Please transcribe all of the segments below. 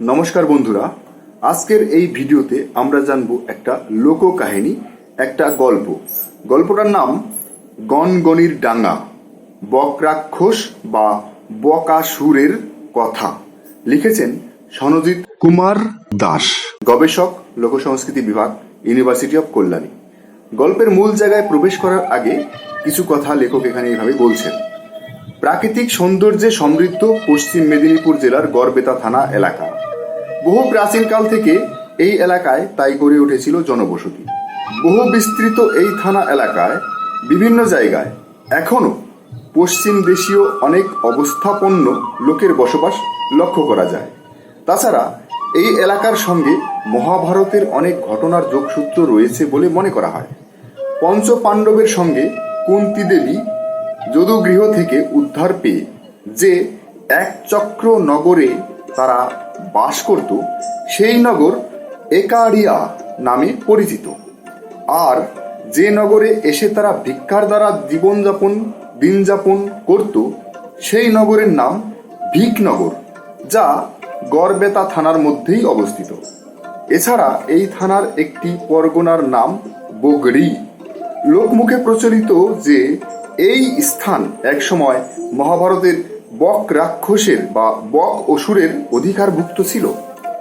নমস্কার বন্ধুরা, আজকের এই ভিডিওতে আমরা জানব একটা লোককাহিনী, একটা গল্প। গল্পটার নাম গনগনির ডাঙ্গা বকরাক্ষস বা বকাসুরের কথা। লিখেছেন সনজিৎ কুমার দাস, গবেষক, লোকসংস্কৃতি বিভাগ ইউনিভার্সিটি অফ কল্যাণী গল্পের মূল জায়গায় প্রবেশ করার আগে কিছু কথা লেখক এখানে এইভাবে বলছেন। প্রাকৃতিক সৌন্দর্যে সমৃদ্ধ পশ্চিম মেদিনীপুর জেলার গড়বেতা থানা এলাকা। বহু প্রাচীনকাল থেকে এই এলাকায় তাই গড়ে উঠেছিল জনবসতি। বহু বিস্তৃত এই থানা এলাকায় বিভিন্ন জায়গায় এখনও পশ্চিম দেশীয় অনেক অবস্থাপন্ন লোকের বসবাস লক্ষ্য করা যায়। তাছাড়া এই এলাকার সঙ্গে মহাভারতের অনেক ঘটনার যোগসূত্র রয়েছে বলে মনে করা হয়। পঞ্চ পাণ্ডবের সঙ্গে কুন্তি দেবী যদুগৃহ থেকে উদ্ধার পেয়ে যে এক চক্র নগরে তারা বাস করত, সেই নগর একারিয়া নামে পরিচিত। আর যে নগরে এসে তারা ভিক্ষার দ্বারা জীবনযাপন, দিনযাপন করত, সেই নগরের নাম ভিকনগর, যা গড়বেতা থানার মধ্যেই অবস্থিত। এছাড়া এই থানার একটি পরগনার নাম বগড়ি। লোকমুখে প্রচলিত যে এই স্থান একসময় মহাভারতের বক রাক্ষসের বা বক অসুরের অধিকারভুক্ত ছিল।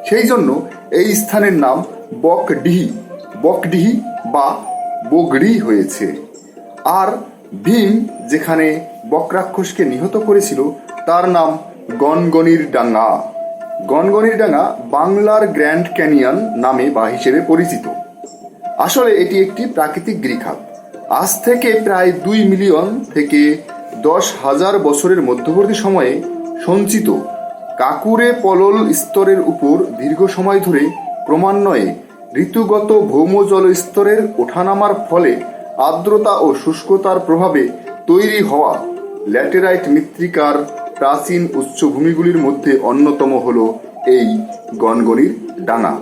সেই জন্য এই স্থানের নাম বকডিহি বকডিহি বা বগড়ি হয়েছে। আর ভীম যেখানে বকরাক্ষসকে নিহত করেছিল, তার নাম গনগনির ডাঙ্গা গনগনির ডাঙ্গা বাংলার গ্র্যান্ড ক্যানিয়ন নামে বা হিসেবে পরিচিত। আসলে এটি একটি প্রাকৃতিক গৃখাত আজ থেকে প্রায় দুই মিলিয়ন থেকে দশ হাজার বছরের মধ্যবর্তী সময়ে সঞ্চিত কাকুরে পলল স্তরের উপর দীর্ঘ সময় ধরে ক্রমান্বয়ে ঋতুগত ভৌমজল স্তরের ওঠানামার ফলে আর্দ্রতা ও শুষ্কতার প্রভাবে তৈরি হওয়া ল্যাটেরাইট মৃত্তিকার প্রাচীন উচ্চভূমিগুলির মধ্যে অন্যতম হল এই গনগনির ডাঙা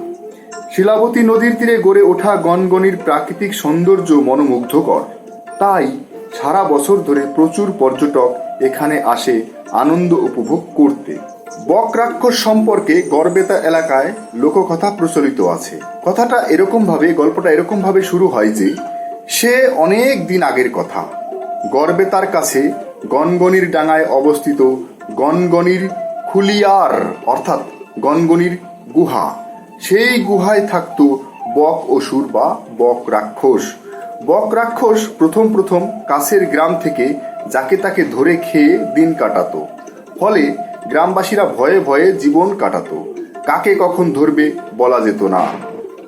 শিলাবতী নদীর তীরে গড়ে ওঠা গনগনির প্রাকৃতিক সৌন্দর্য মনোমুগ্ধকর। তাই সারা বছর ধরে প্রচুর পর্যটক এখানে আসে আনন্দ উপভোগ করতে। বক রাক্ষস সম্পর্কে গড়বেতা এলাকায় লোককথা প্রচলিত আছে। কথাটা এরকম ভাবে গল্পটা এরকম ভাবে শুরু হয় যে, সে অনেক দিন আগের কথা। গড়বেতার কাছে গনগনির ডাঙায় অবস্থিত গনগনির খুলিয়ার, অর্থাৎ গনগনির গুহা। সেই গুহায় থাকত বক অসুর বা বক রাক্ষস। বক রাক্ষস প্রথম প্রথম কাছের গ্রাম থেকে যাকে তাকে ধরে খেয়ে দিন কাটাতো। ফলে গ্রামবাসীরা ভয়ে ভয়ে জীবন কাটাতো। কাকে কখন ধরবে বলা যেত না।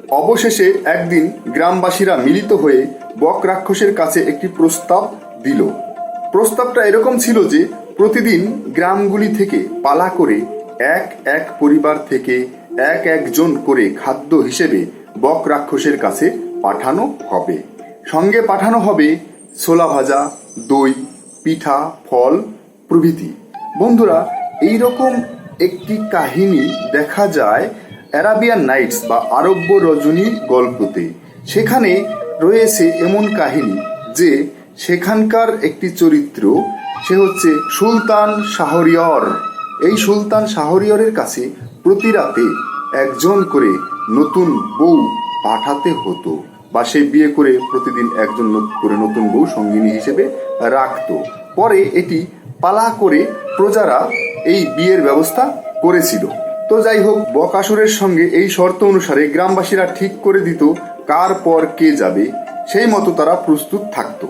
অবশেষে একদিন গ্রামবাসীরা মিলিত হয়ে বক রাক্ষসের কাছে একটি প্রস্তাব দিল। প্রস্তাবটা এরকম ছিল যে, প্রতিদিন গ্রামগুলি থেকে পালা করে এক এক পরিবার থেকে এক একজন করে খাদ্য হিসেবে বক রাক্ষসের কাছে পাঠানো হবে। সঙ্গে পাঠানো হবে ছোলা ভাজা, দই, পিঠা, ফল, প্রভৃতি। বন্ধুরা এই রকম একটি কাহিনী দেখা যায় অ্যারাবিয়ান নাইটস বা আরব্য রজনী গল্পতে। সেখানে রয়েছে এমন কাহিনী যে সেখানকার একটি চরিত্র, সে হচ্ছে সুলতান শাহরিয়র। এই সুলতান শাহরিয়রের কাছে প্রতি রাতে একজন করে নতুন বউ পাঠাতে হতো বা সে বিয়ে করে প্রতিদিন একজন করে নতুন বউ সঙ্গিনী হিসেবে রাখতো। পরে এটি পালা করে প্রজারা এই বিয়ের ব্যবস্থা করেছিল। তো যাই হোক, বকাসুরের সঙ্গে এই শর্ত অনুসারে গ্রামবাসীরা ঠিক করে দিত কার পর কে যাবে, সেই মতো তারা প্রস্তুত থাকতো।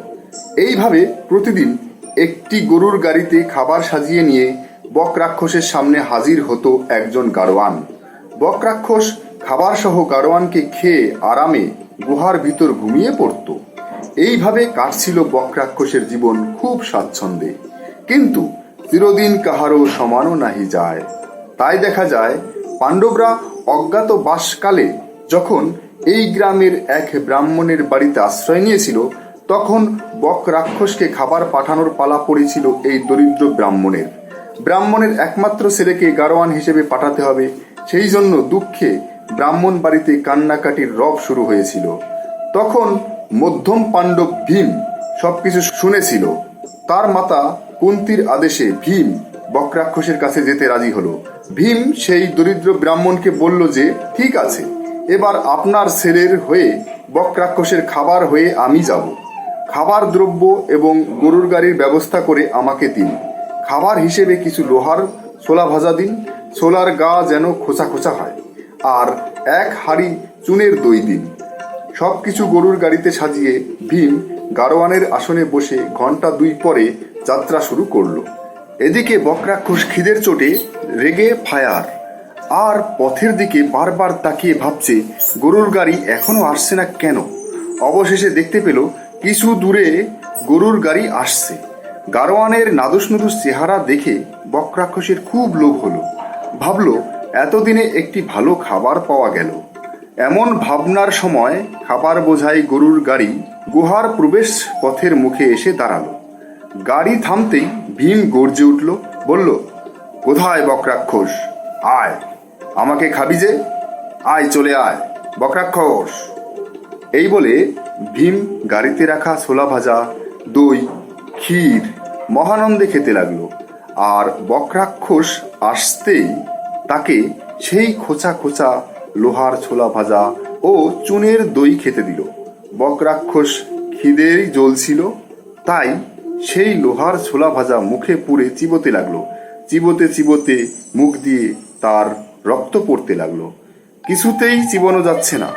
এইভাবে প্রতিদিন একটি গরুর গাড়িতে খাবার সাজিয়ে নিয়ে বক রাক্ষসের সামনে হাজির হতো একজন গারোয়ান বক রাক্ষস খাবার সহ গাড়োয়ানকে খেয়ে আরামে গুহার ভিতর ঘুমিয়ে পড়তো। এইভাবে কাটছিল বক রাক্ষসের জীবন খুব স্বাচ্ছন্দ্যে। কিন্তু চিরদিন কাহারও সমানও নাহি যায়। তাই দেখা যায়, পাণ্ডবরা অজ্ঞাত বাসকালে যখন এই গ্রামের এক ব্রাহ্মণের বাড়িতে আশ্রয় নিয়েছিল, তখন বক রাক্ষসকে খাবার পাঠানোর পালা পড়েছিল এই দরিদ্র ব্রাহ্মণের। ব্রাহ্মণের একমাত্র ছেলেকে গারোয়ান হিসেবে পাঠাতে হবে, সেই জন্য দুঃখে ব্রাহ্মণ বাড়িতে কান্নাকাটির রব শুরু হয়েছিল। তখন মধ্যম পাণ্ডব ভীম সবকিছু শুনেছিল। তার মাতা কুন্তির আদেশে ভীম বক্রাক্ষসের কাছে যেতে রাজি হলো। ভীম সেই দরিদ্র ব্রাহ্মণকে বলল যে, ঠিক আছে, এবার আপনার ছেলের হয়ে বক্রাক্ষসের খাবার হয়ে আমি যাব। খাবার দ্রব্য এবং গরুর গাড়ির ব্যবস্থা করে আমাকে দিন। খাবার হিসেবে কিছু লোহার ছোলা ভাজা দিন। ছোলার গা যেন খোঁচা খোঁচা হয়। আর এক হাড়ি চুনের দই দিন। সব কিছু গরুর গাড়িতে সাজিয়ে ভীম গারোয়ানের আসনে বসে ঘণ্টা দুই পরে যাত্রা শুরু করল। এদিকে বকরাক্ষস খিদের চোটে রেগে ফায়ার। আর পথের দিকে বারবার তাকিয়ে ভাবছে, গরুর গাড়ি এখনও আসছে না কেন? অবশেষে দেখতে পেল, কিছু দূরে গরুর গাড়ি আসছে। গারোয়ানের নাদুস নুদুস চেহারা দেখে বক্রাক্ষসের খুব লোভ হলো। ভাবল, এতদিনে একটি ভালো খাবার পাওয়া গেল। এমন ভাবনার সময় খাবার বোঝাই গরুর গাড়ি গুহার প্রবেশ পথের মুখে এসে দাঁড়াল। গাড়ি থামতেই ভীম গর্জে উঠল, বলল, কোথায় বক্রাক্ষস? আয়, আমাকে খাবি যে। আয়, চলে আয়, বকরাক্ষস। এই বলে ভীম গাড়িতে রাখা ছোলা ভাজা, দই ক্ষীর মহানন্দে খেতে লাগল, আর বক্রাক্ষস আসতেই তাকে সেই খোঁচা খোঁচা লোহার ছোলা ভাজা ও চুনের দই খেতে দিল। বকরাক্ষস খিদেরই জ্বলছিল, তাই সেই লোহার ছোলা ভাজা মুখে পুড়ে চিবোতে লাগল। চিবোতে চিবোতে মুখ দিয়ে তার রক্ত পড়তে লাগল। কিছুতেই চিবানো যাচ্ছে না।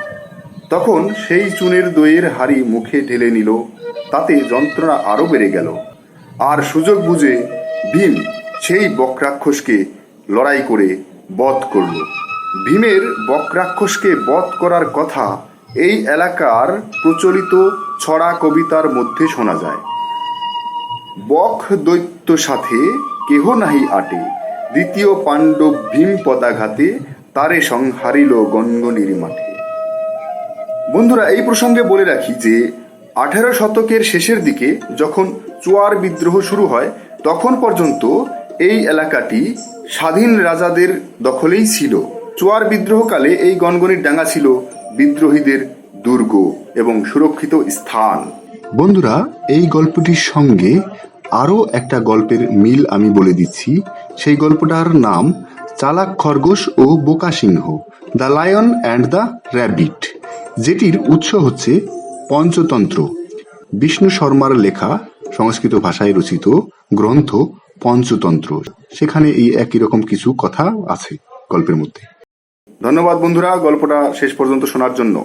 তখন সেই চুনের দইয়ের হাড়ি মুখে ঢেলে নিল, তাতে যন্ত্রণা আরও বেড়ে গেল। আর সুযোগ বুঝে ভীম সেই বক্রাক্ষসকে লড়াই করে বধ করল। ভীমের বক্রাক্ষসকে বধ করার কথা এই এলাকার প্রচলিত ছড়া কবিতার মধ্যে শোনা যায়। বক দৈত্য সাথে কেহ নাহি আটে, দ্বিতীয় পাণ্ডব ভীম পদাঘাতে তারে সংহারিল গনগনির মাঠে। বন্ধুরা, এই প্রসঙ্গে বলে রাখি যে আঠেরো শতকের শেষের দিকে যখন চুয়ার বিদ্রোহ শুরু হয়, তখন পর্যন্ত এই এলাকাটি স্বাধীন রাজাদের দখলেই ছিল। চুয়ার বিদ্রোহকালে এই গনগনির ডাঙ্গা ছিল বিদ্রোহীদের দুর্গ এবং সুরক্ষিত স্থান। বন্ধুরা, এই গল্পটির সঙ্গে আরও একটা গল্পের মিল আমি বলে দিচ্ছি। সেই গল্পটার নাম চালাক খরগোশ ও বোকা সিংহ, the lion and the rabbit. যেটির উৎস হচ্ছে পঞ্চতন্ত্র। বিষ্ণু শর্মার লেখা সংস্কৃত ভাষায় রচিত গ্রন্থ পঞ্চতন্ত্র। সেখানে এই একই রকম কিছু কথা আছে গল্পের মধ্যে। ধন্যবাদ বন্ধুরা, গল্পটা শেষ পর্যন্ত শোনার জন্য।